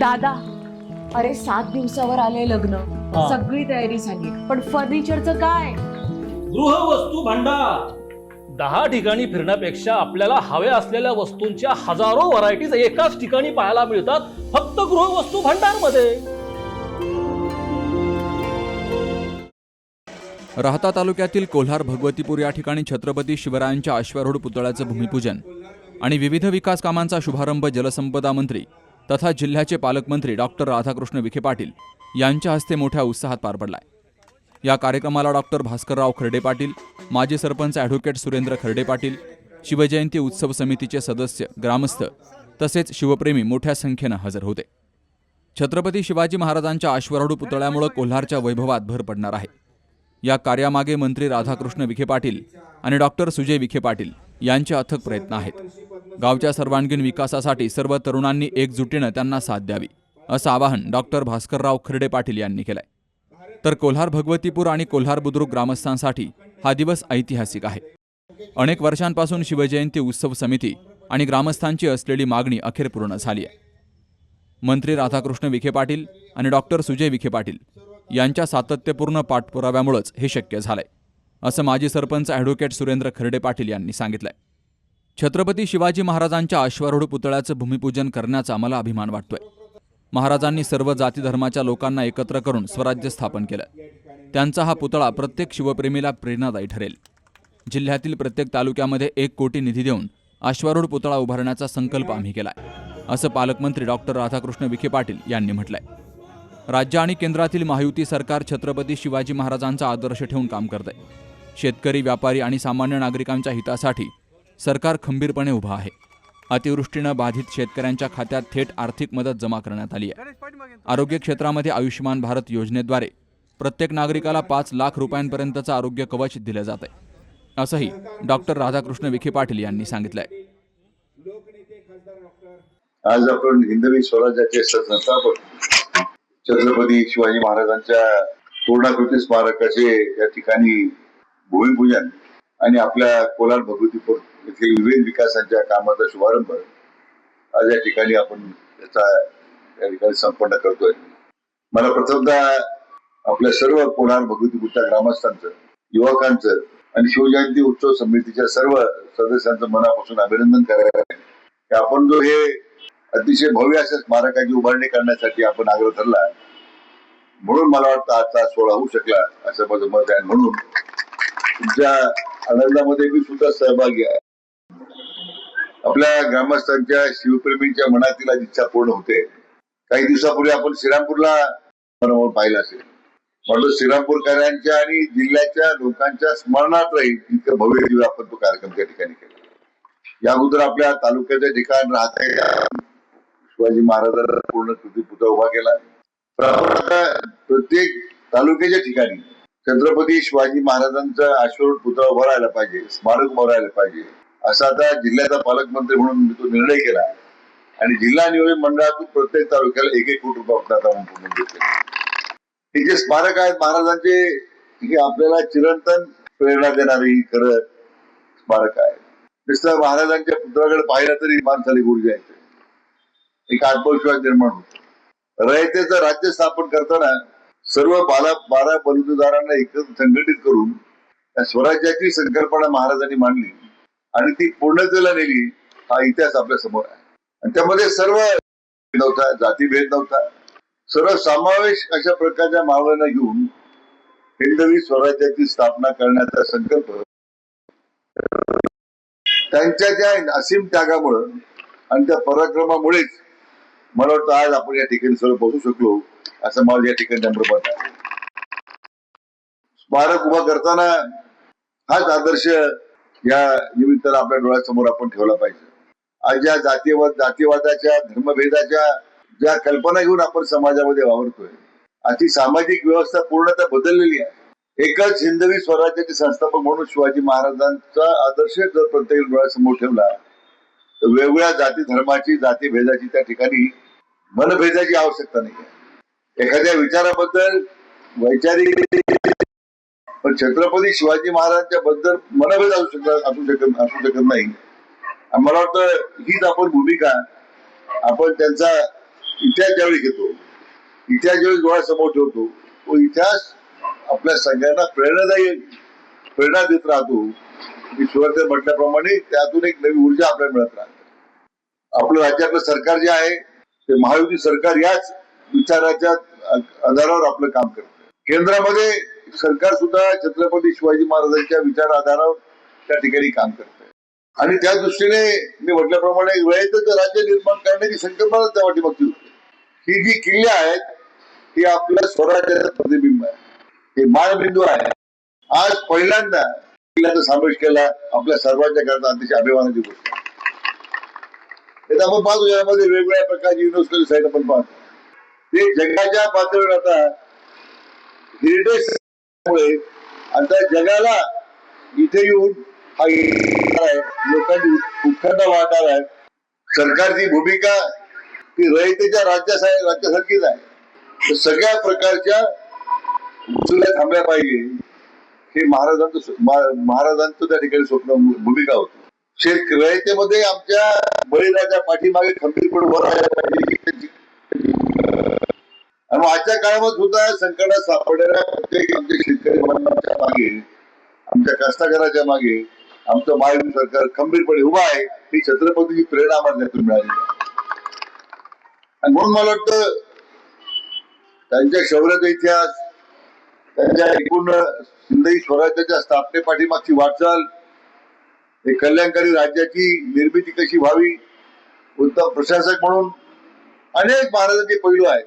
दादा अरे सात दिवसावर आले लग्न. हा. सगळी तयारी झाली. पण फर्निचरचं काय? गृहवस्तू भांडार. दहा ठिकाणी फिरण्यापेक्षा आपल्याला हव्या असलेल्या वस्तूंच्या हजारो व्हरायटीज एकाच ठिकाणी पाहायला मिळतात फक्त गृहवस्तू भांडारमध्ये राहता तालुक्यातील कोल्हार भगवतीपूर या ठिकाणी छत्रपती शिवरायांच्या अश्वारूढ पुतळ्याचं भूमिपूजन आणि विविध विकास कामांचा शुभारंभ जलसंपदा मंत्री तथा जिल्ह्याचे पालकमंत्री डॉक्टर राधाकृष्ण विखे पाटील यांच्या हस्ते मोठ्या उत्साहात पार पडलाय. या कार्यक्रमाला डॉक्टर भास्करराव खर्डे पाटील माजी सरपंच ॲडव्होकेट सुरेंद्र खर्डे पाटील शिवजयंती उत्सव समितीचे सदस्य ग्रामस्थ तसेच शिवप्रेमी मोठ्या संख्येनं हजर होते. छत्रपती शिवाजी महाराजांच्या अश्वारूढ पुतळ्यामुळे कोल्हारच्या वैभवात भर पडणार आहे. या कार्यामागे मंत्री राधाकृष्ण विखे पाटील आणि डॉक्टर सुजय विखे पाटील यांचे अथक प्रयत्न आहेत. गावच्या सर्वांगीण विकासासाठी सर्व तरुणांनी एकजुटीनं त्यांना साथ द्यावी असं आवाहन डॉक्टर भास्करराव खर्डे पाटील यांनी केलंय. तर कोल्हार भगवतीपूर आणि कोल्हार बुद्रुक ग्रामस्थांसाठी हा दिवस ऐतिहासिक आहे. अनेक वर्षांपासून शिवजयंती उत्सव समिती आणि ग्रामस्थांची असलेली मागणी अखेर पूर्ण झाली आहे. मंत्री राधाकृष्ण विखे पाटील आणि डॉक्टर सुजय विखे पाटील यांच्या सातत्यपूर्ण पाठपुराव्यामुळेच हे शक्य झालंय असं माजी सरपंच ॲडव्होकेट सुरेंद्र खर्डे पाटील यांनी सांगितलंय. छत्रपती शिवाजी महाराजांच्या अश्वारूढ पुतळ्याचं भूमिपूजन करण्याचा मला अभिमान वाटतोय. महाराजांनी सर्व जाती धर्माच्या लोकांना एकत्र करून स्वराज्य स्थापन केलं. त्यांचा हा पुतळा प्रत्येक शिवप्रेमीला प्रेरणादायी ठरेल. जिल्ह्यातील प्रत्येक तालुक्यामध्ये एक कोटी निधी देऊन अश्वारूढ पुतळा उभारण्याचा संकल्प आम्ही केलाय असं पालकमंत्री डॉक्टर राधाकृष्ण विखे पाटील यांनी म्हटलंय. राज्य आणि केंद्रातील महायुती सरकार छत्रपती शिवाजी महाराजांचा आदर्श ठेवून काम करतंय. शेतकरी व्यापारी आणि सामान्य नागरिकांच्या हितासाठी सरकार खंबीरपणे उभा आहे. अतिवृष्टीनं बाधित शेतकऱ्यांच्या खात्यात थेट आर्थिक मदत जमा करण्यात आली आहे. आरोग्य क्षेत्रामध्ये आयुष्यमान भारत योजनेद्वारे प्रत्येक नागरिकाला पाच लाख रुपयांपर्यंतचं आरोग्य कवच दिलं जात आहे असंही डॉक्टर राधाकृष्ण विखे पाटील यांनी सांगितलंय. आज आपण हिंदवी स्वराज्याचे संस्थापक छत्रपती शिवाजी महाराजांच्या पूर्णाकृती स्मारकाचे या ठिकाणी भूमिपूजन आणि आपल्या कोलार भगवतीपूर येथील विविध विकासांच्या कामाचा शुभारंभ आज या ठिकाणी आपण त्याचा या ठिकाणी संपन्न करतोय. मला प्रथमदा आपल्या सर्व कोलार भगवतीपूरच्या ग्रामस्थांचं युवकांचं आणि शिवजयंती उत्सव समितीच्या सर्व सदस्यांचं मनापासून अभिनंदन करायला आहे. की आपण जो हे अतिशय भव्य अशा स्मारकाची उभारणी करण्यासाठी आपण आग्रह धरला म्हणून मला वाटतं आजचा सोहळा होऊ शकला असं माझं मत आहे. म्हणून तुमच्या आनंदामध्ये मी सुद्धा सहभागी आहे. आपल्या ग्रामस्थांच्या शिवप्रेमींच्या मनातील इच्छा पूर्ण होते. काही दिवसापूर्वी आपण श्रीरामपूरला मनोहर पाहिलं असेल. म्हणून श्रीरामपूरकरांच्या आणि जिल्ह्याच्या लोकांच्या स्मरणात राहील इतकं भव्य दिव्य आपण तो कार्यक्रम त्या ठिकाणी केला. या अगोदर आपल्या तालुक्याच्या ठिकाण राहते शिवाजी महाराजांना पूर्ण कृती पुतळा उभा केला. तर आपण आता प्रत्येक तालुक्याच्या ठिकाणी छत्रपती शिवाजी महाराजांचा अश्वरूढ पुतळा उभा राहायला पाहिजे स्मारक उभं राहायला पाहिजे. असा आता जिल्ह्याचा पालकमंत्री म्हणून मी तो निर्णय केला. आणि जिल्हा नियोजन मंडळातून प्रत्येक तालुक्याला एक एक कोटी रुपये हे जे स्मारक आहेत महाराजांचे हे आपल्याला चिरंतन प्रेरणा देणारे खरं स्मारक आहे. नुसतं महाराजांच्या पुतळ्याकडे पाहिलं तरी माणसाली ऊर्जा येते एक आत्मविश्वास निर्माण होतो. रयतेचं राज्य स्थापन करताना सर्व बाला बारा बंधुदारांना एकत्र संघटित करून त्या स्वराज्याची संकल्पना महाराजांनी मांडली. आणि ती पूर्णतेला नेली हा इतिहास आपल्यासमोर आहे. आणि त्यामध्ये सर्व नव्हता जातीभेद नव्हता. सर्व समावेश अशा प्रकारच्या मावळ्यांना घेऊन हिंदवी स्वराज्याची स्थापना करण्याचा संकल्प त्यांच्या त्या असीम त्यागामुळं आणि त्या पराक्रमामुळेच मला वाटतं आज आपण या ठिकाणी सर्व बसू शकलो असं मला या ठिकाणी नम्रपत आहे. स्मारक उभा करताना हाच आदर्श या निमित्तानं आपल्या डोळ्यासमोर आपण ठेवला पाहिजे. आज ज्या जातीवाद जातीवादाच्या धर्मभेदाच्या ज्या कल्पना घेऊन आपण समाजामध्ये वावरतोय अशी सामाजिक व्यवस्था पूर्णतः बदललेली आहे. एकच हिंदवी स्वराज्याचे संस्थापक म्हणून शिवाजी महाराजांचा आदर्श जर प्रत्येक डोळ्यासमोर ठेवला तर वेगवेगळ्या जाती धर्माची जाती भेदाची त्या ठिकाणी मनभेदाची आवश्यकता नाही आहे एखाद्या विचाराबद्दल वैचारिक पण छत्रपती शिवाजी महाराजांच्या बद्दल मनभेद असू शकत असू शकत असू शकत नाही. मला वाटतं हीच आपण भूमिका आपण त्यांचा इतिहास ज्यावेळी घेतो इतिहास ज्यावेळी डोळ्यासमोर ठेवतो तो इतिहास आपल्या सगळ्यांना प्रेरणादायी प्रेरणा देत राहतो. मी सुरुवातीला म्हटल्याप्रमाणे त्यातून एक नवी ऊर्जा आपल्याला मिळत राहते. आपलं राज्यातलं सरकार जे आहे ते महायुती सरकार याच विचाराच्या आधारावर आपलं काम करतं. केंद्रामध्ये सरकार सुद्धा छत्रपती शिवाजी महाराजांच्या विचार आधारावर त्या ठिकाणी काम करते आणि त्या दृष्टीने मी म्हटल्याप्रमाणे वेळेतच राज्य निर्माण करण्याची संकल्पना त्या पाठीमागची होती. ही जी किल्ले आहेत ही आपल्या स्वराज्याचं प्रतिबिंब आहे. हे मानबिंदू आहे आज पहिल्यांदा किल्ल्याचा समावेश केला आपल्या सर्वांच्या करता अतिशय अभिमानाची गोष्ट हे तर आपण पाहतो यामध्ये वेगवेगळ्या प्रकारची युनिव्हर्सिटी साईट आपण पाहतो. ते जगाच्या पातळीवर आता हेरिटेज त्यामुळे आता जगाला इथे येऊन हा आहे. लोकांची उत्खंड वाढणार आहे. सरकारची भूमिका ती रयतेच्या राज्यासा राज्यासारखीच आहे. सगळ्या प्रकारच्या उचल्या थांबल्या पाहिजे. हे महाराजांचं महाराजांचं त्या ठिकाणी स्वप्न भूमिका होती. शेत रयतेमध्ये आमच्या बळीराजा पाठीमागे खंबीरपणे वर राहायला पाहिजे. आणि आजच्या काळामध्ये सुद्धा संकटात सापडणाऱ्या प्रत्येक आमच्या शेतकरी बांधवांच्या मागे आमच्या कष्टकऱ्याच्या मागे आमचं महायुती सरकार खंबीरपणे उभा आहे ही छत्रपतीची प्रेरणा आम्हाला त्यातून मिळाली. आणि म्हणून मला वाटतं त्यांच्या शौर्याचा इतिहास त्यांच्या एकूण सिंधई स्वराज्याच्या स्थापने पाठीमागची वाटचाल हे कल्याणकारी राज्याची निर्मिती कशी व्हावी उत्तम प्रशासक म्हणून अनेक महाराजांचे पैलू आहेत.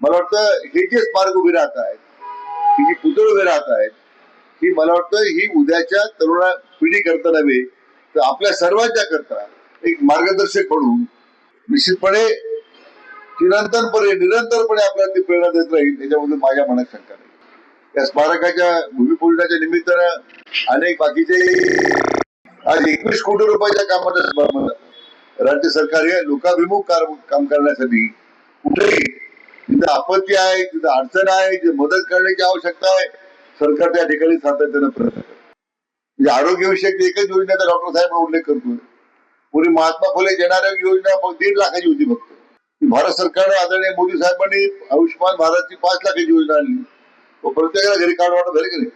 मला वाटतं हे जे स्मारक उभे राहत आहेत ही जी पुतळ उभे राहत आहेत ही मला वाटतं ही उद्याच्या तरुणा पिढी करता नव्हे तर आपल्या सर्वांच्या करता एक मार्गदर्शक म्हणून निश्चितपणे चिरंतनपणे निरंतरपणे आपल्याला ती प्रेरणा देत राहील याच्याबद्दल माझ्या मनात शंका नाही. या स्मारकाच्या भूमिपूजनाच्या निमित्तानं अनेक बाकीचे आज एकवीस कोटी रुपयाच्या कामाचा राज्य सरकार हे लोकाभिमुख काम करण्यासाठी कुठेही तिथं आपत्ती आहे तिथं अडचण आहे तिथे मदत करण्याची आवश्यकता आहे सरकार त्या ठिकाणी सातत्यानं प्रयत्न करतं. म्हणजे आरोग्यविषयक एकच योजनेचा डॉक्टर साहेब उल्लेख करतोय पूर्वी महात्मा फुले जन योजना मग दीड लाखाची होती फक्त. भारत सरकारने आदरणीय मोदी साहेबांनी आयुष्यमान भारतची पाच लाखाची योजना आणली. व प्रत्येकाला घरी कार्ड वाटत झाले की नाही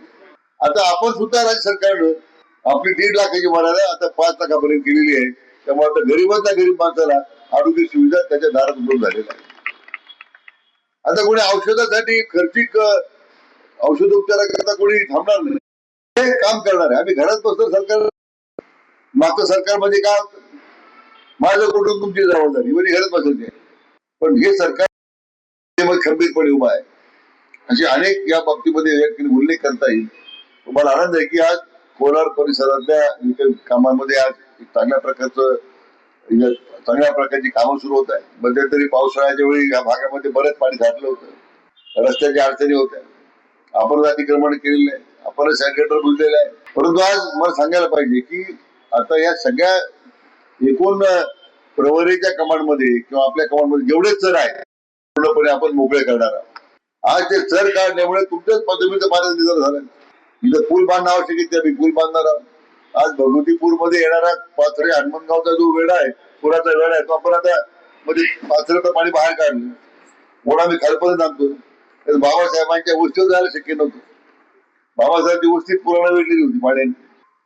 आता आपण सुद्धा राज्य सरकारनं आपली दीड लाखाची मर्यादा आता पाच लाखापर्यंत केलेली आहे. त्यामुळे आता गरीबातल्या गरीब माणसाला आरोग्य सुविधा त्याच्या दारात उपलब्ध झालेल्या आहे आता कोणी औषधासाठी खर्चिक औषध उपचाराकरता कोणी थांबणार नाही. हे काम करणार आहे. आम्ही घरात बसतो सरकार मागचं सरकार म्हणजे काय माझं कुटुंब तुमची जबाबदारी म्हणजे घरात बसायची पण हे सरकार खंबीरपणे उभा आहे. असे अनेक या बाबतीमध्ये उल्लेख करता येईल. तुम्हाला आनंद आहे की आज कोलार परिसरातल्या कामांमध्ये आज एक चांगल्या प्रकारचं चांगल्या प्रकारची कामं सुरू होत आहे मध्यंतरी पावसाळ्याच्या वेळी या भागामध्ये बरेच पाणी साठलं होतं. रस्त्याच्या अडचणी होत्या. आपण अतिक्रमण केलेलं आहे आपण सॅनिटेटर बुजलेलं आहे परंतु आज मला सांगायला पाहिजे की आता या सगळ्या एकूण प्रवरीच्या कमांडमध्ये किंवा आपल्या कमांडमध्ये जेवढे चर आहेत पूर्णपणे आपण मोकळे करणार आहोत. आज ते चर काढल्यामुळे तुमच्याच पदवीचं पाण्याचं निधन झालं. इथं पूल बांधणं आवश्यक आहे ते आम्ही पूल बांधणार आहोत. आज भगवतीपूरमध्ये येणारा पाथरे हनुमानगावचा जो वेळा आहे पुराचा वेळा आहे तो आपण आता म्हणजे मध्ये पाथऱ्याचं पाणी बाहेर काढलं. म्हणून मी खालपर्यंत आणतो. तर बाबासाहेबांच्या गोष्टीवर जायला शक्य नव्हतं. बाबासाहेबची गोष्टी पुराला वेळलेली होती पाण्याने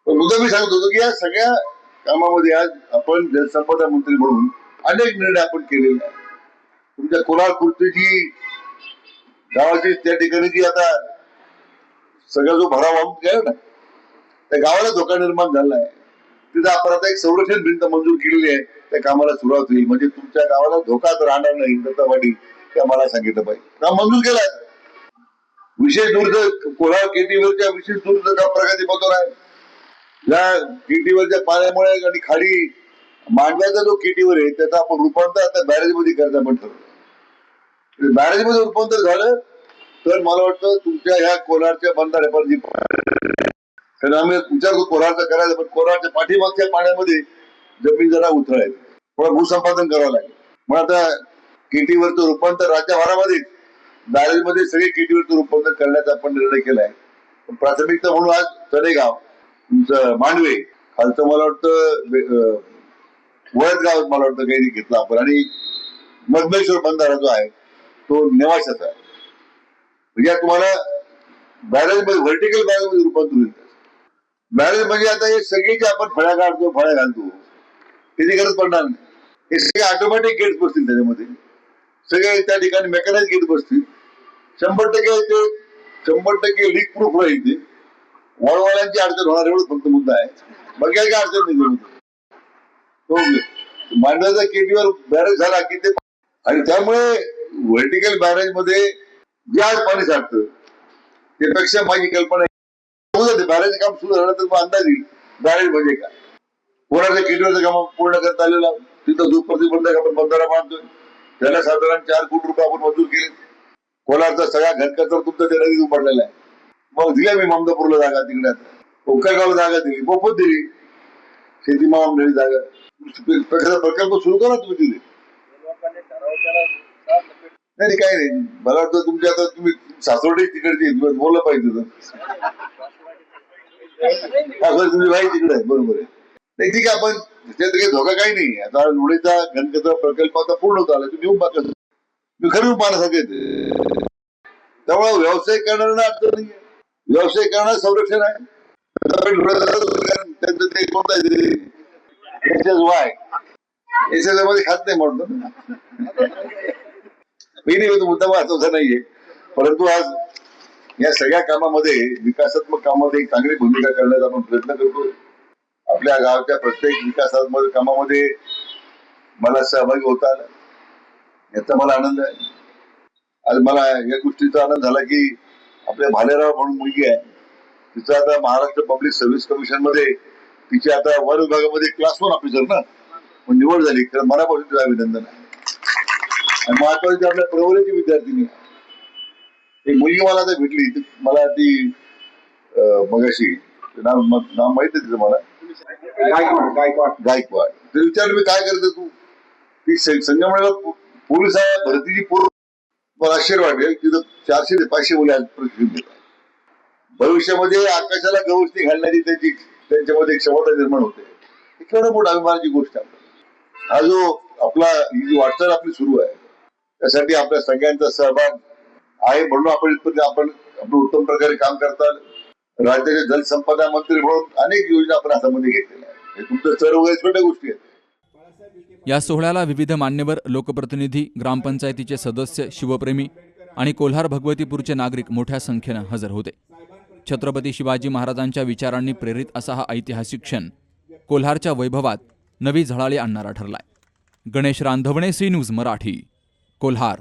पण मुद्दा मी सांगत होतो की या सगळ्या कामामध्ये आज आपण जलसंपदा मंत्री म्हणून अनेक निर्णय आपण केलेले आहेत. तुमच्या कोलार कुर्तीची गावाची त्या ठिकाणी जी आता सगळा जो भराव वाहून गेला ना त्या गावाला धोका निर्माण झाला आहे तिथं आपण आता एक संरक्षण भिंत मंजूर केलेली आहे. त्या कामाला सुरुवात होईल. म्हणजे तुमच्या गावाला धोका तर राहणार नाही. दत्तावाडी ते आम्हाला सांगितलं पाहिजे. काम मंजूर केलाय विशेष दुर्ग कोल्हा केटीवरच्या विशेष दुर्ग काम प्रगती पत्र आहे या केटीवरच्या पाण्यामुळे आणि खाडी मांडव्याचा जो केटीवर आहे त्याचा आपण रूपांतर आता बॅरेजमध्ये करायचं आपण म्हणजे ठरवलं बॅरेजमध्ये रूपांतर झालं तर मला वाटतं तुमच्या ह्या कोलारच्या बंधाऱ्यापर्यंत कारण आम्ही विचार करतो कोलारचा करायचा पण कोराडच्या पाठीमागच्या पाण्यामध्ये जमीन जरा उतरायची थोडं भूसंपादन करावं लागेल. मग आता केटीवरचं रूपांतर राज्यभरामध्ये बॅरेजमध्ये सगळे केटीवरचं रूपांतर करण्याचा आपण निर्णय केलाय पण प्राथमिकता म्हणून आज तडेगाव तुमचं मांडवे खालचं मला वाटतं वळदगाव गाव मला वाटतं काही घेतला आपण. आणि मधमेश्वर बंधारा जो आहे तो नेवाशाचा आहे. म्हणजे तुम्हाला बॅरेजमध्ये व्हर्टिकल बॅरेजमध्ये रूपांतर होईल. बॅरेज म्हणजे आता हे सगळे जे आपण फळ्या काढतो फळ्या घालतो त्याची गरज पडणार नाही. हे सगळे ऑटोमॅटिक गेट बसतील त्याच्यामध्ये. सगळे त्या ठिकाणी मेकॅनाइज गेट बसतील. शंभर टक्के ते शंभर टक्के लीक प्रूफ राहील ते. वळवळ्यांची अडचण होणार एवढंच फक्त मुद्दा आहे. बाकी काही अडचण नाही मांडव्याचा केटीवर बॅरेज झाला की ते आणि त्यामुळे व्हर्टिकल बॅरेजमध्ये जे आज पाणी साठतं त्यापेक्षा माझी कल्पना आहे होऊ जाते बॅरेज काम सुरू झालं तर मग अंदाज येईल. बॅरेज म्हणजे काय? कोणाच्या किडनीचं काम पूर्ण करता आलेलं तिथं दूध प्रतिबंधक आपण बंधारा बांधतोय. त्याला साधारण चार कोटी रुपये आपण मंजूर केले कोलारचा सगळा घटकाचा तुमचा ते नदीत उपडलेला आहे. मग दिल्या मी ममदापूरला जागा तिकडे. उक्कागावला जागा दिली मोफत दिली. शेती मावळी जागा. प्रकल्प सुरू करा तुम्ही तिथे. नाही नाही, काही नाही. मला वाटतं तुमच्या आता तुम्ही सासवडी तिकडची बोललं पाहिजे तुझी भाई तिकडे बरोबर आहे. नाही ठीक आहे आपण त्याच्यात काही धोका काही नाही आता लोणीचा घनकचरा प्रकल्प आता पूर्ण होत आला. तुम्ही येऊन पाहता. मी खरी पाहण्यासाठी येते त्यामुळे व्यवसाय करणाऱ्यांना अडचण नाही व्यवसाय करणार संरक्षण आहे. त्यांचं ते कोणतं वाय खात नाही म्हणतो मी नाही मुद्दा वाचवचा नाहीये. परंतु आज या सगळ्या कामामध्ये विकासात्मक कामामध्ये चांगली भूमिका करण्याचा आपण प्रयत्न करतो. आपल्या गावच्या प्रत्येक विकासात्मक कामामध्ये मला सहभागी होता आला याचा मला आनंद आहे. आज मला या गोष्टीचा आनंद झाला की आपल्या भालेराव म्हणून मुलगी आहे. तिचं आता महाराष्ट्र पब्लिक सर्व्हिस कमिशनमध्ये तिची आता वन विभागामध्ये क्लास वन ऑफिसर ना. निवड झाली. तर मनापासून तिला अभिनंदन आहे. आणि महत्वाची आपल्या प्रवरीची विद्यार्थिनी आहे. एक मुलगी मला आता भेटली. ती- मला ती मगाशी. ते नाव नाव माहीत आहे तिचं मला? गायकवाड गायकवाड. गायकवाड. तर विचारलं मी काय करते तू? ती स- संगमनेरला पो- पोलीस भरतीची पूर्व मला आश्चर्य वाटेल. तिथं चारशे ते पाचशे मुले प्रशिक्षण देतात भविष्यामध्ये आकाशाला गवसणी घालण्याची त्यांची त्यांच्यामध्ये क्षमता निर्माण होते. ही केवढं मोठं अभिमानाची गोष्ट आहे. हा जो आपला ही जी वाटचाल आपली सुरू आहे त्यासाठी आपल्या सगळ्यांचा सहभाग आहे म्हणून आपण इथपर्यंत आपण आपण उत्तम प्रकारे काम करतात राज्याचे जलसंपदा मंत्री म्हणून अनेक योजना आपण हातामध्ये घेतलेल्या आहेत. तुमचं सर्व छोट्या गोष्टी आहेत. या सोहळ्याला विविध मान्यवर लोकप्रतिनिधी ग्रामपंचायतीचे सदस्य शिवप्रेमी आणि कोल्हार भगवतीपूरचे नागरिक मोठ्या संख्येनं हजर होते. छत्रपती शिवाजी महाराजांच्या विचारांनी प्रेरित असा हा ऐतिहासिक क्षण कोल्हारच्या वैभवात नवी झळाळी आणणारा ठरलाय. Ganesh Randhavane C news Marathi Kolhar.